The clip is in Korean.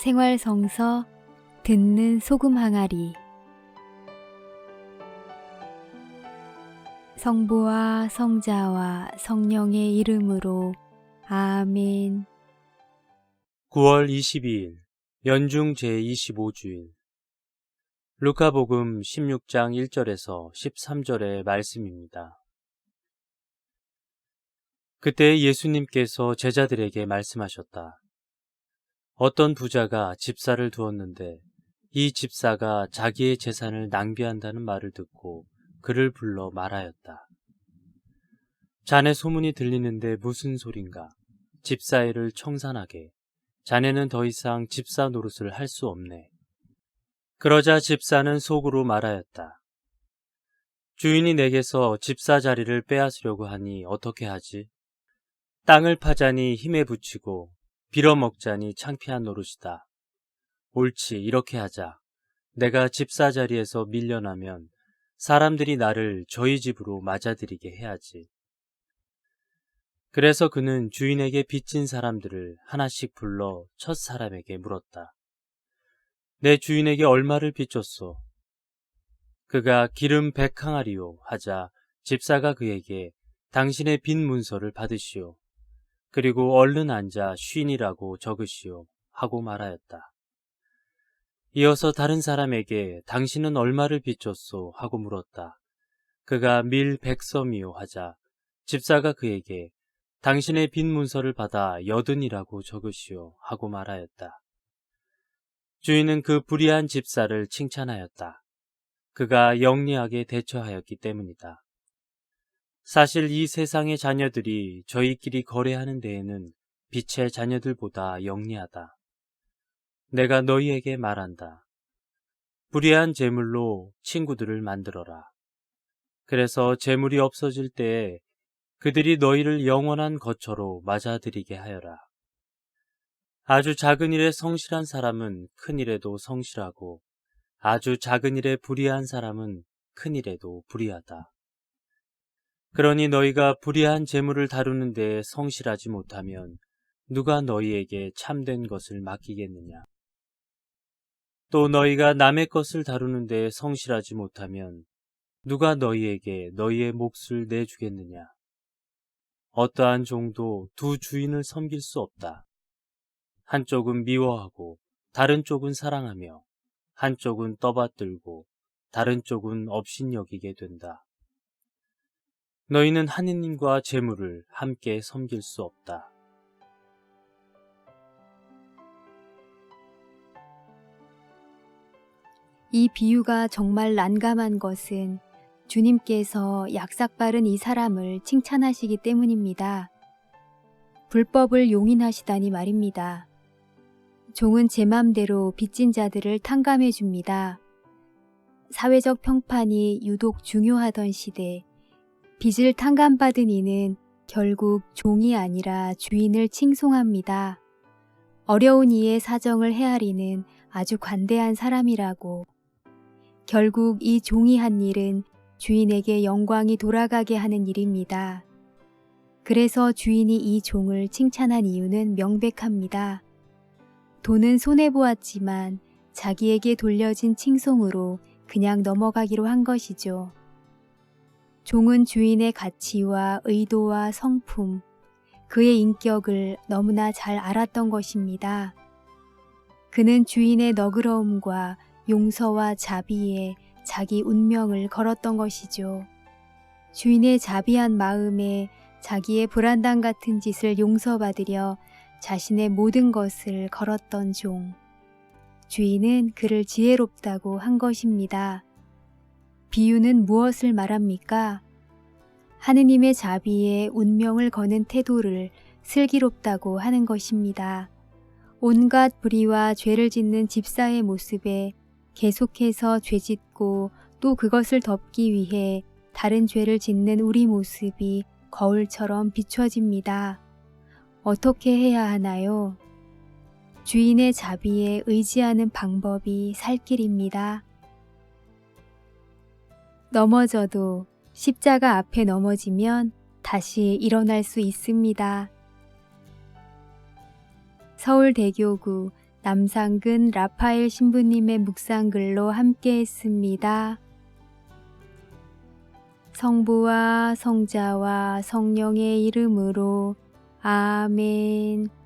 생활성서 듣는 소금 항아리 성부와 성자와 성령의 이름으로 아멘 9월 22일 연중 제25주일 루카복음 16장 1절에서 13절의 말씀입니다. 그때 예수님께서 제자들에게 말씀하셨다. 어떤 부자가 집사를 두었는데 이 집사가 자기의 재산을 낭비한다는 말을 듣고 그를 불러 말하였다. 자네 소문이 들리는데 무슨 소린가? 집사 일을 청산하게. 자네는 더 이상 집사 노릇을 할 수 없네. 그러자 집사는 속으로 말하였다. 주인이 내게서 집사 자리를 빼앗으려고 하니 어떻게 하지? 땅을 파자니 힘에 붙이고 빌어먹자니 창피한 노릇이다. 옳지, 이렇게 하자. 내가 집사 자리에서 밀려나면 사람들이 나를 저희 집으로 맞아들이게 해야지. 그래서 그는 주인에게 빚진 사람들을 하나씩 불러 첫 사람에게 물었다. 내 주인에게 얼마를 빚줬소? 그가 기름 백 항아리요 하자 집사가 그에게 당신의 빈 문서를 받으시오. 그리고 얼른 앉아 쉰이라고 적으시오. 하고 말하였다. 이어서 다른 사람에게 당신은 얼마를 빚줬소? 하고 물었다. 그가 밀 백섬이요 하자 집사가 그에게 당신의 빈 문서를 받아 여든이라고 적으시오. 하고 말하였다. 주인은 그 불의한 집사를 칭찬하였다. 그가 영리하게 대처하였기 때문이다. 사실 이 세상의 자녀들이 저희끼리 거래하는 데에는 빛의 자녀들보다 영리하다. 내가 너희에게 말한다. 불의한 재물로 친구들을 만들어라. 그래서 재물이 없어질 때에 그들이 너희를 영원한 거처로 맞아들이게 하여라. 아주 작은 일에 성실한 사람은 큰 일에도 성실하고 아주 작은 일에 불의한 사람은 큰 일에도 불의하다. 그러니 너희가 불의한 재물을 다루는 데 성실하지 못하면 누가 너희에게 참된 것을 맡기겠느냐? 또 너희가 남의 것을 다루는 데 성실하지 못하면 누가 너희에게 너희의 몫을 내주겠느냐? 어떠한 종도 두 주인을 섬길 수 없다. 한쪽은 미워하고 다른 쪽은 사랑하며 한쪽은 떠받들고 다른 쪽은 업신여기게 된다. 너희는 하느님과 재물을 함께 섬길 수 없다. 이 비유가 정말 난감한 것은 주님께서 약삭 바른 이 사람을 칭찬하시기 때문입니다. 불법을 용인하시다니 말입니다. 종은 제 맘대로 빚진 자들을 탕감해 줍니다. 사회적 평판이 유독 중요하던 시대, 빚을 탕감받은 이는 결국 종이 아니라 주인을 칭송합니다. 어려운 이의 사정을 헤아리는 아주 관대한 사람이라고. 결국 이 종이 한 일은 주인에게 영광이 돌아가게 하는 일입니다. 그래서 주인이 이 종을 칭찬한 이유는 명백합니다. 돈은 손해보았지만 자기에게 돌려진 칭송으로 그냥 넘어가기로 한 것이죠. 종은 주인의 가치와 의도와 성품, 그의 인격을 너무나 잘 알았던 것입니다. 그는 주인의 너그러움과 용서와 자비에 자기 운명을 걸었던 것이죠. 주인의 자비한 마음에 자기의 불안당 같은 짓을 용서받으려 자신의 모든 것을 걸었던 종. 주인은 그를 지혜롭다고 한 것입니다. 비유는 무엇을 말합니까? 하느님의 자비에 운명을 거는 태도를 슬기롭다고 하는 것입니다. 온갖 불의와 죄를 짓는 집사의 모습에 계속해서 죄 짓고 또 그것을 덮기 위해 다른 죄를 짓는 우리 모습이 거울처럼 비춰집니다. 어떻게 해야 하나요? 주인의 자비에 의지하는 방법이 살 길입니다. 넘어져도 십자가 앞에 넘어지면 다시 일어날 수 있습니다. 서울대교구 남상근 라파엘 신부님의 묵상글로 함께 했습니다. 성부와 성자와 성령의 이름으로 아멘.